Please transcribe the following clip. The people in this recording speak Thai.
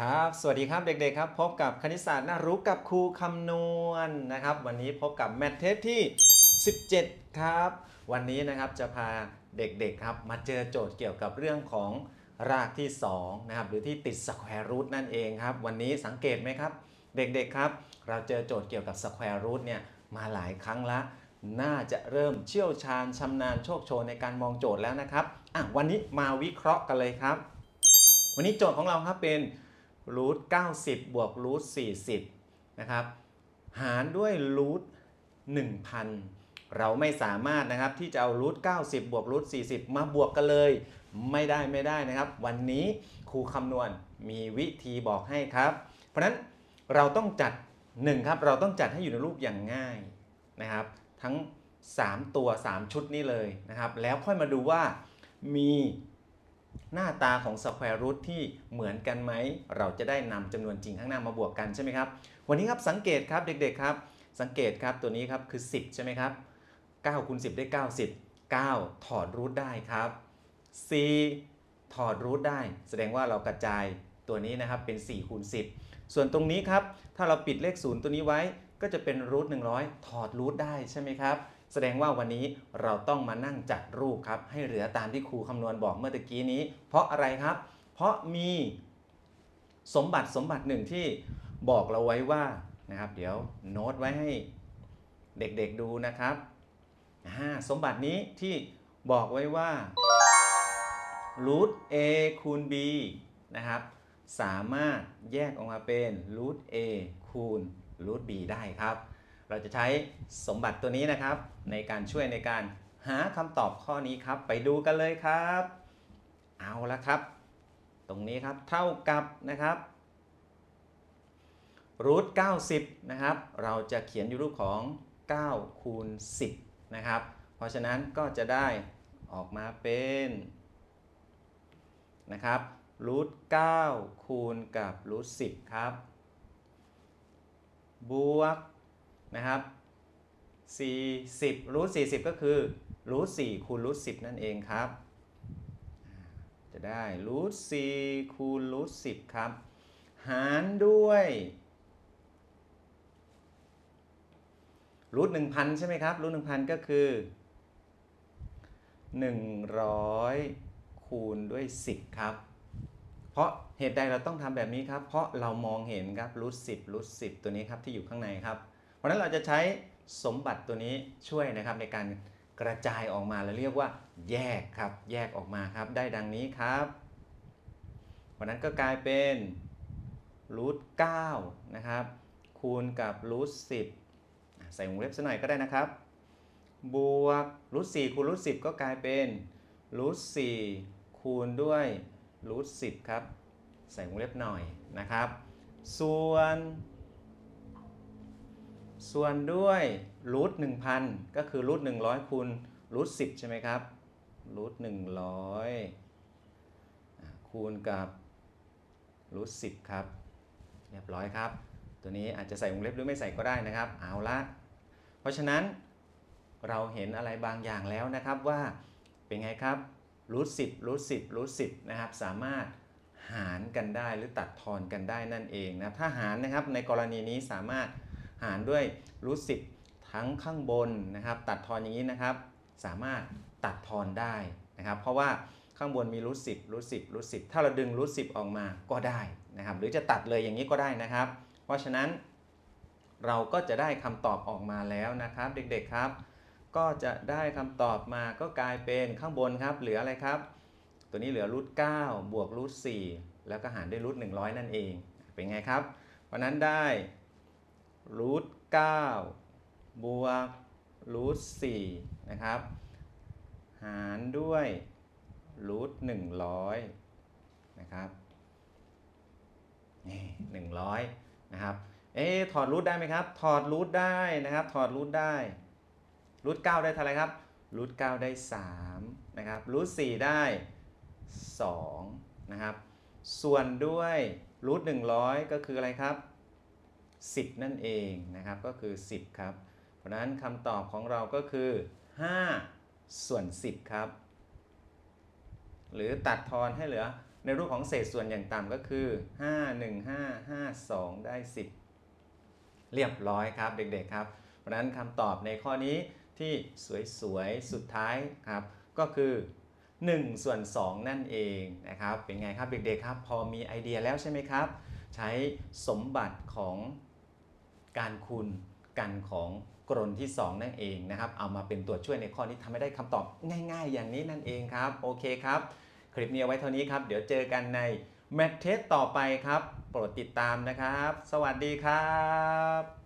ครับ สวัสดีครับเด็กๆครับ พบกับคณิตศาสตร์น่ารู้กับครูคำนวณนะครับ วันนี้พบกับแมทเทสที่ 17 ครับ วันนี้นะครับจะพาเด็กๆครับมาเจอโจทย์เกี่ยวกับเรื่องของรากที่2นะครับหรือที่ติดสแควร์รูทนั่นเองครับ วันนี้สังเกตไหมครับ เด็กๆครับ เราเจอโจทย์เกี่ยวกับสแควร์รูทเนี่ยมาหลายครั้งละน่าจะเริ่มเชี่ยวชาญชำนาญโชคโชนในการมองโจทย์แล้วนะครับอะวันนี้มาวิเคราะห์กันเลยครับ วันนี้โจทย์ของเราครับเป็น รูท90บบวกรูท40นะครับหารด้วยรูท1,000เราไม่สามารถนะครับที่จะเอารูท90บบวกรูท40มาบวกกันเลย ไม่ได้ไม่ได้นะครับ วันนี้ครูคำนวณมีวิธีบอกให้ครับ เพราะฉะนั้นเราต้องจัด1ครับเราต้องจัดให้อยู่ในรูปอย่างง่ายนะครับ ทั้ง 3 ตัว 3 ชุดนี้เลยนะครับ แล้วค่อยมาดูว่ามี หน้าตาของสแควร์รูทที่เหมือนกันไหม เราจะได้นำจำนวนจริงข้างหน้ามาบวกกันใช่ไหมครับ วันนี้ครับสังเกตครับเด็กๆครับ สังเกตครับตัวนี้ครับคือ 10 ใช่ไหมครับ9คูณ10 ได้ 90 9 ถอดรูทได้ครับ C ถอดรูทได้ แสดงว่าเรากระจายตัวนี้นะครับเป็น4คูณ10 ส่วนตรงนี้ครับ ถ้าเราปิดเลขศูนย์ตัวนี้ไว้ก็จะเป็นรูท100 ถอดรูทได้ใช่ไหมครับ แสดงว่าวันนี้เราต้องมานั่งจัดรูปครับ ให้เหลือตามที่ครูคำนวณบอกเมื่อตะกี้นี้ เพราะอะไรครับ เพราะมีสมบัติสมบัติหนึ่งที่บอกเราไว้ว่านะครับ เดี๋ยวโน้ตไว้ให้เด็กๆดูนะครับสมบัตินี้ที่บอกไว้ว่า root a คูณ b นะครับ สามารถแยกออกมาเป็น root a คูณ root b ได้ครับ เราจะใช้สมบัติตัวนี้นะครับ ในการช่วยในการหาคำตอบข้อนี้ครับ ไปดูกันเลยครับ เอาละครับ ตรงนี้ครับเท่ากับนะครับรูท90 นะครับ เราจะเขียนอยู่รูปของ 9 คูณ 10 นะครับ เพราะฉะนั้นก็จะได้ออกมาเป็นนะครับรูท9คูณกับรูท10 ครับ บวก นะครับ40รูท40 ก็คือรูท4คูณรูท10 นั่นเองครับ จะได้รูท4คูณรูท10 ครับ หารด้วยรูท1,000 ใช่ไหมครับรูท1,000 ก็คือ 100 คูณด้วย 10 ครับ เพราะเหตุใดเราต้องทำแบบนี้ครับ เพราะเรามองเห็นครับรูท10รูท10 ตัวนี้ครับที่อยู่ข้างในครับ ราะนั้นเราจะใช้สมบัติตัวนี้ช่วยนะครับในการกระจายออกมาเราเรียกว่า แยกครับ แยกออกมาครับ ได้ดังนี้ครับเพราะนั้นก็กลายเป็นรูท9นะครับ คูณกับรูท10ใส่วงเล็บสักหน่อยก็ได้นะครับ บวกรูท4คูณรูท10ก็กลายเป็นรูท4คูณด้วยรูท10ครับ ใส่วงเล็บหน่อยนะครับ ส่วน ส่วนด้วยรูท1,000ก็คือรูท100คูณรูท10ใช่ไหมครับรูท100คูณกับรูท10ครับ เรียบร้อยครับ ตัวนี้อาจจะใส่วงเล็บหรือไม่ใส่ก็ได้นะครับ เอาละเพราะฉะนั้นเราเห็นอะไรบางอย่างแล้วนะครับว่าเป็นไงครับรูท10รูท10รูท10นะครับ สามารถหารกันได้หรือตัดทอนกันได้นั่นเองนะถ้าหารนะครับในกรณีนี้สามารถ หารด้วยรูทสิบทั้งข้างบนนะครับ ตัดทอนอย่างนี้นะครับ สามารถตัดทอนได้นะครับ เพราะว่าข้างบนมีรูทสิบรูทสิบรูทสิบถ้าเราดึงรูทสิบออกมาก็ได้นะครับ หรือจะตัดเลยอย่างนี้ก็ได้นะครับ เพราะฉะนั้นเราก็จะได้คำตอบออกมาแล้วนะครับ เด็กๆครับ ก็จะได้คำตอบมาก็กลายเป็นข้างบนครับเหลืออะไรครับ ตัวนี้เหลือรูท9บวกรูท4แล้วก็หารด้วยรูท100นั่นเอง เป็นไงครับเพราะนั้นได้ รูท9บวกรูท4นะครับ หารด้วยรูท100นะครับนี่หนึ่งร้อยนะครับเอ๊ะถอดรูทได้ไหมครับ ถอดรูทได้นะครับ ถอดรูทได้รูทเก้าได้เท่าไรครับรูทเก้าได้สามนะครับรูทสี่ได้สองนะครับ ส่วนด้วยรูทหนึ่งร้อยก็คืออะไรครับ 10 นั่นเองนะครับก็คือ 10 ครับ เพราะนั้นคำตอบของเราก็คือ 5 ส่วน 10 ครับ หรือตัดทอนให้เหลือในรูปของเศษส่วนอย่างต่ำก็คือ 5 1 5 5 2 ได้ 10 เรียบร้อยครับเด็กๆครับ เพราะฉะนั้นคำตอบในข้อนี้ที่สวยๆ สุดท้ายครับ ก็คือ1ส่วน2นั่นเองนะครับเป็นไงครับเด็กๆครับ พอมีไอเดียแล้วใช่ไหมครับ ใช้สมบัติของ การคูณกันของกรนที่ 2 นั่นเองนะครับ เอามาเป็นตัวช่วยในข้อนี้ทำให้ได้คำตอบง่ายๆ อย่างนี้นั่นเองครับ โอเคครับ คลิปนี้เอาไว้เท่านี้ครับ เดี๋ยวเจอกันในแมทเทสต่อไปครับ โปรดติดตามนะครับ สวัสดีครับ